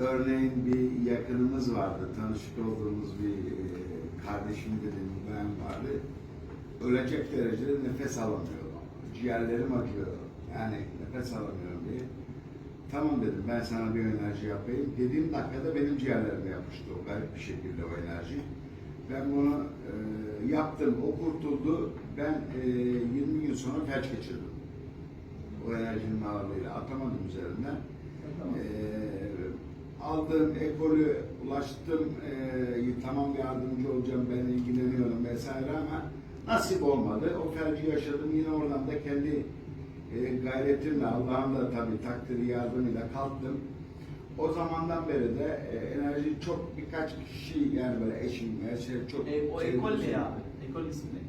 Örneğin bir yakınımız vardı, tanışık olduğumuz bir e, kardeşim bir bayan vardı. Ölecek derecede nefes alamıyorum. Ciğerlerim acıyor. Yani nefes alamıyorum diye. Tamam dedim ben sana bir enerji yapayım. Dediğim dakikada benim ciğerlerime yapıştı o garip bir şekilde o enerji. Ben bunu e, yaptım, o kurtuldu. Ben e, 20 gün sonra felç geçirdim. O enerjinin ağırlığıyla atamadım üzerinden. Aldığım ekolü ulaştım, ee, tamam yardımcı olacağım, ben ilgileniyorum vesaire ama nasip olmadı. O felci yaşadım, yine oradan da kendi e, gayretimle, Allah'ın da tabii takdiri yardımıyla kalktım. O zamandan beri de e, enerji çok birkaç kişi yani böyle eşim, her şey çok... E, o ekol ne ya? Ekol ismi ne?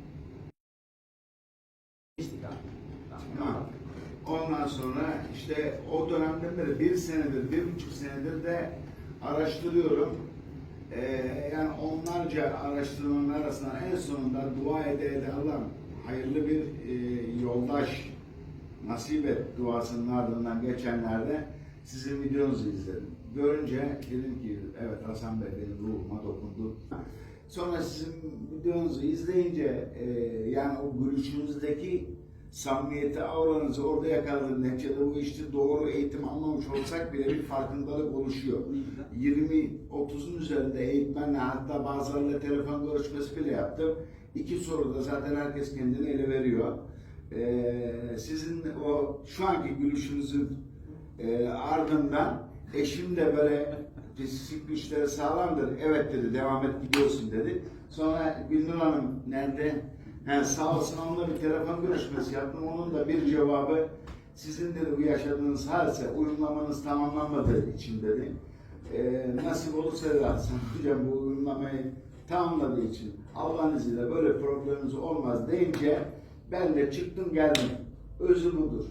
Geçtik abi. Tamam. Tamam. Ondan sonra işte o dönemden beri bir senedir, bir buçuk senedir de araştırıyorum. Ee, yani onlarca araştırmanın arasından en sonunda dua ede ede Allah'ım hayırlı bir e, yoldaş nasip et duasının ardından geçenlerde sizin videonuzu izledim. Görünce dedim ki evet Hasan Bey benim ruhuma dokundu. Sonra sizin videonuzu izleyince e, yani o gülüşünüzdeki samimiyeti, auranızı orada yakaladım. Neticede bu işte doğru eğitim almamış olsak bile bir farkındalık oluşuyor. Ne güzel. 20-30'un üzerinde eğitmenle hatta bazılarıyla telefon görüşmesi bile yaptım. İki soruda zaten herkes kendini ele veriyor. Ee, sizin o şu anki gülüşünüzün e, ardından eşim de böyle psikik güçleri sağlamdır. Evet dedi devam et gidiyorsun dedi. Sonra Gülnur Hanım nerede? He, sağ olsun onunla bir telefon görüşmesi yaptım. Onun da bir cevabı sizin dedi bu yaşadığınız hadise uyumlamanız tamamlanmadığı için dedi. Ee, nasip olursa Hasan hocam bu uyumlamayı tamamladığı için Allah'ın izniyle böyle probleminiz olmaz deyince ben de çıktım geldim. Özü budur.